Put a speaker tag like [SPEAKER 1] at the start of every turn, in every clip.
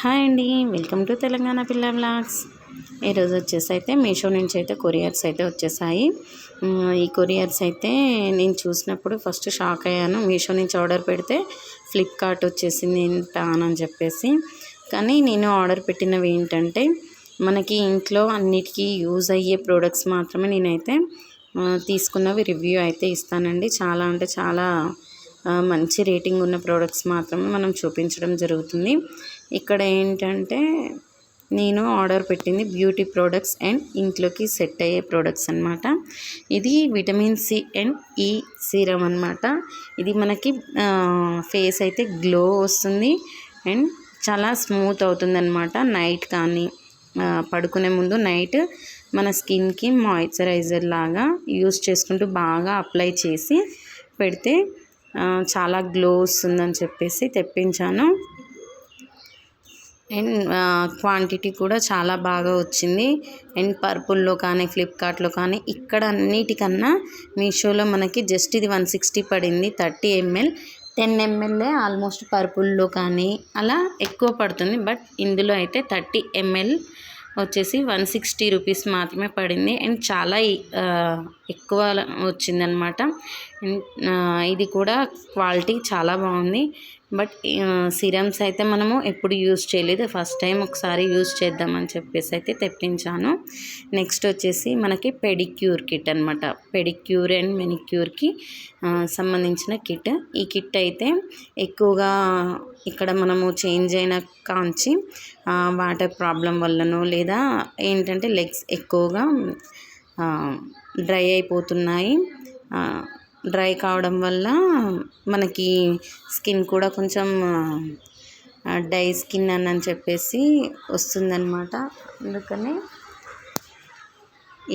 [SPEAKER 1] Hi అండి. Welcome to Telangana పిల్ల blogs ఈరోజు వచ్చేసి అయితే మీషో నుంచి అయితే కొరియర్స్ అయితే వచ్చేసాయి. ఈ కొరియర్స్ అయితే నేను చూసినప్పుడు ఫస్ట్ షాక్ అయ్యాను. మీషో నుంచి ఆర్డర్ పెడితే ఫ్లిప్కార్ట్ వచ్చేసింది అని చెప్పేసి. కానీ నేను ఆర్డర్ పెట్టినవి ఏంటంటే మనకి ఇంట్లో అన్నిటికీ యూజ్ అయ్యే ప్రోడక్ట్స్ మాత్రమే నేనైతే తీసుకున్నవి రివ్యూ అయితే ఇస్తానండి. చాలా అంటే చాలా మంచి రేటింగ్ ఉన్న ప్రోడక్ట్స్ మాత్రమే మనం చూపించడం జరుగుతుంది. ఇక్కడ ఏంటంటే నేను ఆర్డర్ పెట్టింది బ్యూటీ ప్రోడక్ట్స్ అండ్ ఇంట్లోకి సెట్ అయ్యే ప్రోడక్ట్స్ అనమాట ఇది విటమిన్ సి అండ్ ఈ సీరం అన్నమాట. ఇది మనకి ఫేస్ అయితే గ్లో వస్తుంది అండ్ చాలా స్మూత్ అవుతుంది అనమాట నైట్ కానీ పడుకునే ముందు నైట్ మన స్కిన్కి మాయిశ్చరైజర్ లాగా యూస్ చేసుకుంటూ బాగా అప్లై చేసి పెడితే చాలా గ్లో వస్తుందని చెప్పేసి తెప్పించాను. అండ్ క్వాంటిటీ కూడా చాలా బాగా వచ్చింది. అండ్ పర్పుల్లో కానీ ఫ్లిప్కార్ట్లో కానీ ఇక్కడ అన్నిటికన్నా మీషోలో మనకి జస్ట్ ఇది వన్ సిక్స్టీ పడింది thirty ML. Ten MLA almost పర్పుల్లో కానీ అలా ఎక్కువ పడుతుంది బట్ ఇందులో అయితే థర్టీ ఎంఎల్ వచ్చేసి వన్ సిక్స్టీ రూపీస్ మాత్రమే పడింది. అండ్ చాలా ఎక్కువ వచ్చిందనమాట అండ్, ఇది కూడా క్వాలిటీ చాలా బాగుంది. బట్ సిరమ్స్ అయితే మనము ఎప్పుడు యూజ్ చేయలేదు. ఫస్ట్ టైం ఒకసారి యూజ్ చేద్దామని చెప్పేసి అయితే తెప్పించాను. నెక్స్ట్ వచ్చేసి మనకి పెడిక్యూర్ కిట్ అనమాట పెడిక్యూర్ అండ్ మెనిక్యూర్కి సంబంధించిన కిట్. ఈ కిట్ అయితే ఎక్కువగా ఇక్కడ మనము చేంజ్ అయిన కాంచి వాటర్ ప్రాబ్లం వల్లనో లేదా ఏంటంటే లెగ్స్ ఎక్కువగా డ్రై అయిపోతున్నాయి. డ్రై కావడం వల్ల మనకి స్కిన్ కూడా కొంచెం డై స్కిన్ అని అని చెప్పేసి వస్తుందన్నమాట. అందుకని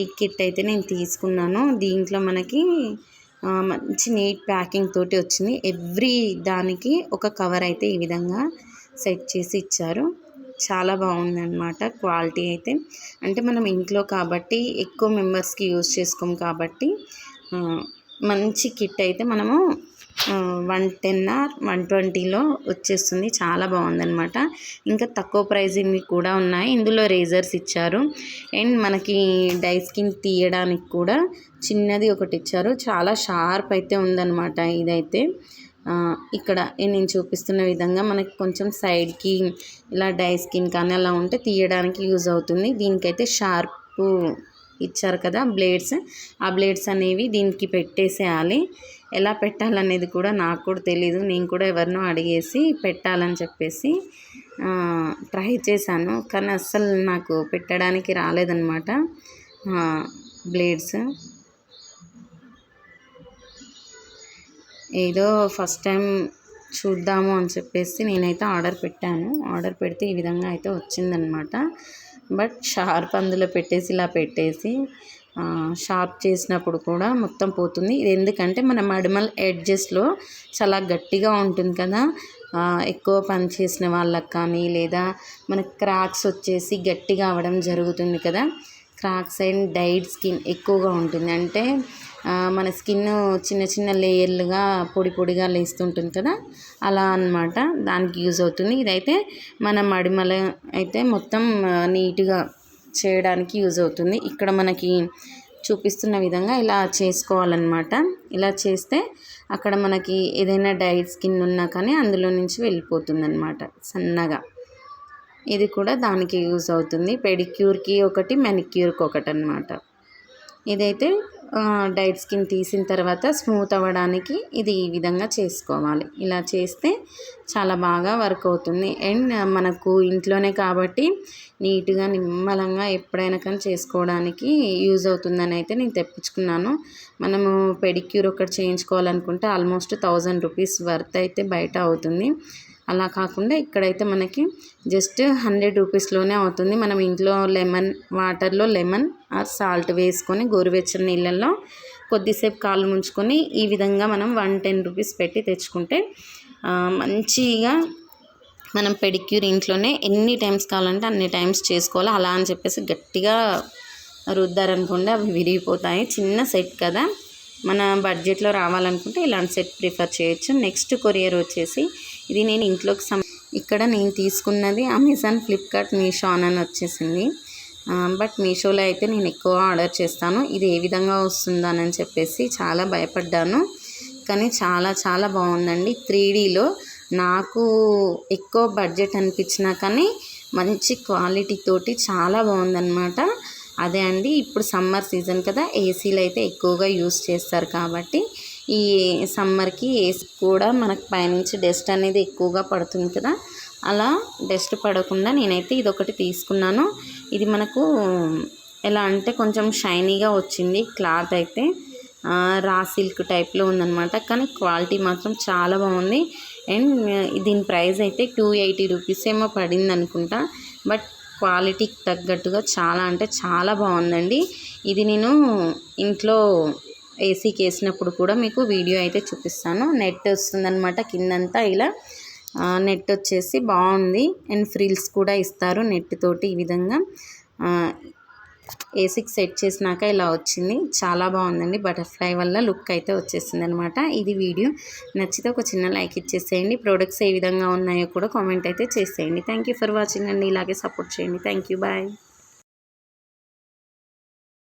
[SPEAKER 1] ఈ కిట్ అయితే నేను తీసుకున్నాను. దీంట్లో మనకి మంచి నీట్ ప్యాకింగ్ తోటి వచ్చింది. ఎవ్రీ దానికి ఒక కవర్ అయితే ఈ విధంగా సెట్ చేసి ఇచ్చారు. చాలా బాగుందన్నమాట క్వాలిటీ అయితే. అంటే మనం ఇంట్లో కాబట్టి ఎక్కువ మెంబర్స్కి యూజ్ చేసుకోం కాబట్టి మంచి కిట్ అయితే మనము వన్ టెన్ ఆర్ వన్ ట్వంటీలో వచ్చేస్తుంది. చాలా బాగుందనమాట ఇంకా తక్కువ ప్రైజింగ్ కూడా ఉన్నాయి. ఇందులో రేజర్స్ ఇచ్చారు. అండ్ మనకి డై స్కిన్ తీయడానికి కూడా చిన్నది ఒకటి ఇచ్చారు. చాలా షార్ప్ అయితే ఉందన్నమాట ఇదైతే. ఇక్కడ నేను చూపిస్తున్న విధంగా మనకి కొంచెం సైడ్కి ఇలా డై స్కిన్ కానీ అలా ఉంటే తీయడానికి యూజ్ అవుతుంది. దీనికైతే షార్ప్ ఇచ్చారు కదా బ్లేడ్స్. ఆ బ్లేడ్స్ అనేవి దీనికి పెట్టేసేయాలి. ఎలా పెట్టాలనేది కూడా నాకు కూడా తెలీదు. నేను కూడా ఎవరినో అడిగేసి పెట్టాలని చెప్పేసి ట్రై చేశాను. కానీ అస్సలు నాకు పెట్టడానికి రాలేదన్నమాట బ్లేడ్స్. ఏదో ఫస్ట్ టైం చూద్దాము అని చెప్పేసి నేనైతే ఆర్డర్ పెట్టాను. ఆర్డర్ పెడితే ఈ విధంగా అయితే వచ్చిందనమాట బట్ షార్ప్ అందులో పెట్టేసి ఇలా పెట్టేసి షార్ప్ చేసినప్పుడు కూడా మొత్తం పోతుంది. ఇది ఎందుకంటే మన మడిమల్ ఎడ్జెస్లో చాలా గట్టిగా ఉంటుంది కదా. ఎక్కువ పని చేసిన వాళ్ళకి కానీ లేదా మన క్రాక్స్ వచ్చేసి గట్టిగా అవ్వడం జరుగుతుంది కదా. క్రాక్స్ అండ్ డైడ్ స్కిన్ ఎక్కువగా ఉంటుంది. అంటే మన స్కిన్ చిన్న చిన్న లేయర్లుగా పొడి పొడిగా లేస్తుంటుంది కదా? అలా అన్నమాట. దానికి యూజ్ అవుతుంది. ఇదైతే మన మడిమల అయితే మొత్తం నీట్గా చేయడానికి యూజ్ అవుతుంది. ఇక్కడ మనకి చూపిస్తున్న విధంగా ఇలా చేసుకోవాలన్నమాట. ఇలా చేస్తే అక్కడ మనకి ఏదైనా డైట్ స్కిన్ ఉన్నా కానీ అందులో నుంచి వెళ్ళిపోతుంది సన్నగా. ఇది కూడా దానికి యూజ్ అవుతుంది. పెడిక్యూర్కి ఒకటి మెనిక్యూర్కి ఒకటి అనమాట ఇదైతే డైట్ స్కిన్ తీసిన తర్వాత స్మూత్ అవ్వడానికి ఇది ఈ విధంగా చేసుకోవాలి. ఇలా చేస్తే చాలా బాగా వర్క్ అవుతుంది. అండ్ మనకు ఇంట్లోనే కాబట్టి నీట్గా నిమ్మలంగా ఎప్పుడైనా కానీ చేసుకోవడానికి యూజ్ అవుతుందని అయితే నేను తెప్పించుకున్నాను. మనము పెడిక్యూర్ ఒకటి చేయించుకోవాలనుకుంటే ఆల్మోస్ట్ థౌజండ్ రూపీస్ వర్త్ అయితే బయట అవుతుంది. అలా కాకుండా ఇక్కడైతే మనకి జస్ట్ హండ్రెడ్ రూపీస్లోనే అవుతుంది. మనం ఇంట్లో లెమన్ వాటర్లో లెమన్ ఆర్ సాల్ట్ వేసుకొని గోరువెచ్చని నీళ్ళల్లో కొద్దిసేపు కాలు ముంచుకొని ఈ విధంగా మనం వన్ టెన్ రూపీస్ పెట్టి తెచ్చుకుంటే మంచిగా మనం పెడిక్యూర్ ఇంట్లోనే ఎన్ని టైమ్స్ కావాలంటే అన్ని టైమ్స్ చేసుకోవాలి అలా అని చెప్పేసి గట్టిగా రుద్దారనుకోండి అవి విరిగిపోతాయి. చిన్న సెట్ కదా. మన బడ్జెట్లో రావాలనుకుంటే ఇలాంటి సెట్ ప్రిఫర్ చేయొచ్చు. నెక్స్ట్ కొరియర్ వచ్చేసి ఇది నేను ఇంట్లోకి సం ఇక్కడ నేను తీసుకున్నది అమెజాన్ ఫ్లిప్కార్ట్ మీషో అని వచ్చేసింది. బట్ మీషోలో అయితే నేను ఎక్కువ ఆర్డర్ చేస్తాను. ఇది ఏ విధంగా వస్తుందనని చెప్పేసి చాలా భయపడ్డాను. కానీ చాలా చాలా బాగుందండి. త్రీ డీలో నాకు ఎక్కువ బడ్జెట్ అనిపించినా కానీ మంచి క్వాలిటీ తోటి చాలా బాగుందన్నమాట అదే అండి ఇప్పుడు సమ్మర్ సీజన్ కదా ఏసీలు అయితే ఎక్కువగా యూస్ చేస్తారు కాబట్టి ఈ సమ్మర్కి ఏసీ కూడా మనకు పైనుంచి డస్ట్ అనేది ఎక్కువగా పడుతుంది కదా అలా డస్ట్ పడకుండా నేనైతే ఇది ఒకటి తీసుకున్నాను. ఇది మనకు ఎలా అంటే కొంచెం షైనీగా వచ్చింది క్లాత్ అయితే రా సిల్క్ టైప్లో ఉందన్నమాట కానీ క్వాలిటీ మాత్రం చాలా బాగుంది. అండ్ దీని ప్రైస్ అయితే టూ ఎయిటీ రూపీస్ ఏమో పడింది అనుకుంటా బట్ క్వాలిటీకి తగ్గట్టుగా చాలా అంటే చాలా బాగుందండి. ఇది నేను ఇంట్లో ఏసీకి వేసినప్పుడు కూడా మీకు వీడియో అయితే చూపిస్తాను. నెట్ వస్తుందన్నమాట కిందంతా ఇలా. నెట్ వచ్చేసి బాగుంది. అండ్ ఫ్రిల్స్ కూడా ఇస్తారు నెట్ తోటి ఈ విధంగా. ఏసీకి సెట్ చేసినాక ఇలా వచ్చింది. చాలా బాగుందండి. బటర్ఫ్లై వల్ల లుక్ అయితే వచ్చేసింది అనమాట ఇది వీడియో. నచ్చితే ఒక చిన్న లైక్ ఇచ్చేసేయండి. ప్రోడక్ట్స్ ఏ విధంగా ఉన్నాయో కూడా కామెంట్ అయితే చేసేయండి. థ్యాంక్ యూ ఫర్ వాచింగ్ అండి. ఇలాగే సపోర్ట్ చేయండి. Thank you bye